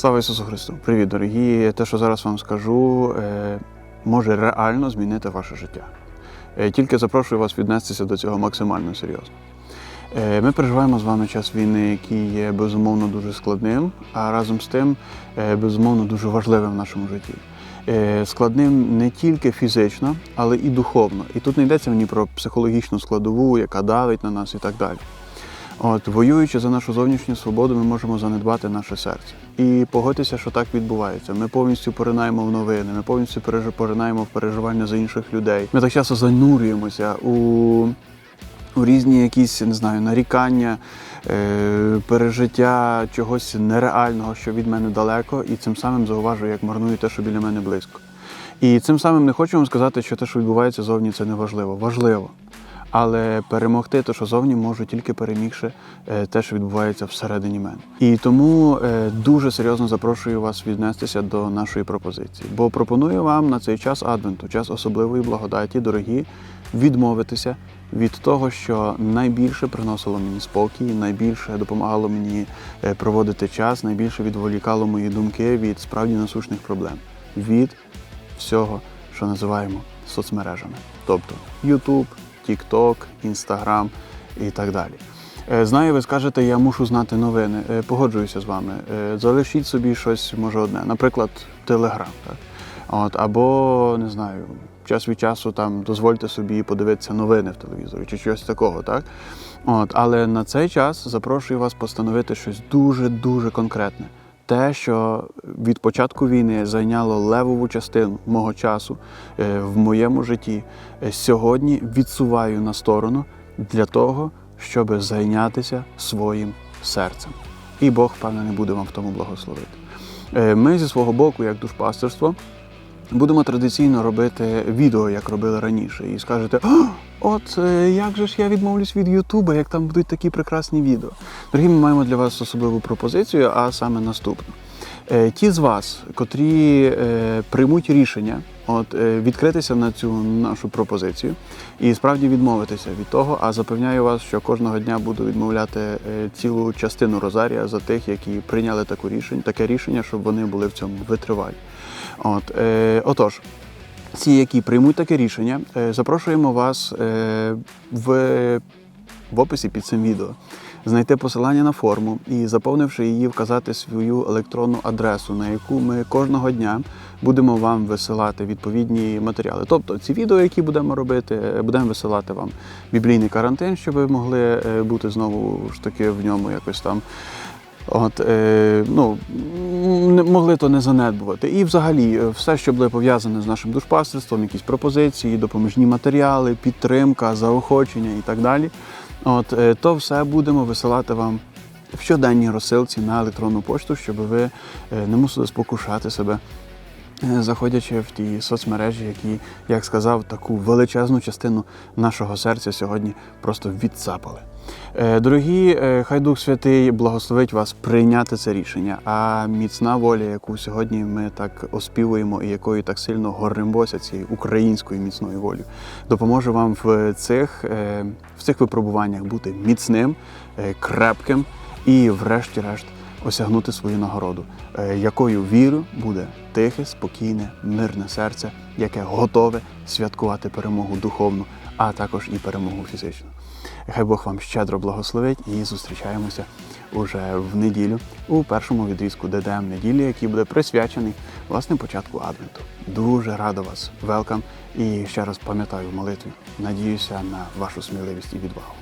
Слава Ісусу Христу! Привіт, дорогі! Те, що зараз вам скажу, е, може реально змінити ваше життя. Е, Тільки запрошую вас віднестися до цього максимально серйозно. Е, Ми переживаємо з вами час війни, який є безумовно дуже складним, а разом з тим безумовно дуже важливим в нашому житті. Складним не тільки фізично, але і духовно. І тут не йдеться мені про психологічну складову, яка давить на нас і так далі. От, воюючи за нашу зовнішню свободу, ми можемо занедбати наше серце. І погодьтеся, що так відбувається. Ми повністю поринаємо в новини, ми повністю поринаємо в переживання за інших людей. Ми так часто занурюємося у, у різні якісь, не знаю, нарікання, е, пережиття чогось нереального, що від мене далеко, і цим самим зауважую, як марную те, що біля мене близько. І цим самим не хочу вам сказати, що те, що відбувається зовні, це не важливо. Важливо. Але перемогти те, що зовні можу тільки перемігши е, те, що відбувається всередині мене. І тому е, дуже серйозно запрошую вас віднестися до нашої пропозиції. Бо пропоную вам на цей час адвенту, час особливої благодаті, дорогі, відмовитися від того, що найбільше приносило мені спокій, найбільше допомагало мені е, проводити час, найбільше відволікало мої думки від справді насущних проблем, від всього, що називаємо соцмережами, тобто YouTube, TikTok, Instagram і так далі. Е, Знаю, ви скажете, я мушу знати новини. Е, Погоджуюся з вами. Е, Залишіть собі щось, може, одне, наприклад, Telegram. Так? От, або не знаю, час від часу там дозвольте собі подивитися новини в телевізорі чи щось такого, так? От, але на цей час запрошую вас постановити щось дуже-дуже конкретне. Те, що від початку війни зайняло левову частину мого часу е, в моєму житті, е, сьогодні відсуваю на сторону для того, щоб зайнятися своїм серцем. І Бог, пане, не буде вам в тому благословити. Е, Ми зі свого боку, як душпастерство, будемо традиційно робити відео, як робили раніше, і скажете: «О, от е, як же ж я відмовлюсь від Ютуба, як там будуть такі прекрасні відео. Дорогі, ми маємо для вас особливу пропозицію, а саме наступну. Е, Ті з вас, котрі е, приймуть рішення, от відкритися на цю нашу пропозицію і справді відмовитися від того, а запевняю вас, що кожного дня буду відмовляти цілу частину Розарія за тих, які прийняли таку рішення, таке рішення, щоб вони були в цьому витривалі. От, е, отож, ті, які приймуть таке рішення, е, запрошуємо вас е, в, в описі під цим відео. Знайти посилання на форму і, заповнивши її, вказати свою електронну адресу, на яку ми кожного дня будемо вам висилати відповідні матеріали. Тобто ці відео, які будемо робити, е, будемо висилати вам біблійний карантин, щоб ви могли е, бути знову ж таки в ньому якось там. От, е, ну, могли то не занедбувати. І взагалі е, все, що було пов'язане з нашим душпастерством, якісь пропозиції, допоміжні матеріали, підтримка, заохочення і так далі. От, е, то все будемо висилати вам в щоденній розсилці на електронну пошту, щоб ви е, не мусили спокушати себе. Е, Заходячи в ті соцмережі, які, як сказав, таку величезну частину нашого серця сьогодні просто відцапали. Е, Дорогі, е, хай Дух Святий благословить вас прийняти це рішення. А міцна воля, яку сьогодні ми так оспівуємо і якою так сильно горремося цією українською міцною волею, допоможе вам в цих, в цих випробуваннях бути міцним, крепким і, врешті-решт, осягнути свою нагороду, е, якою вірю буде тихе, спокійне, мирне серце, яке готове святкувати перемогу духовну, а також і перемогу фізичну. Хай Бог вам щедро благословить і зустрічаємося уже в неділю у першому відрізку ДДМ неділі, який буде присвячений власне початку Адвенту. Дуже радо вас, велкам і ще раз пам'ятаю молитві. Надіюся на вашу сміливість і відвагу.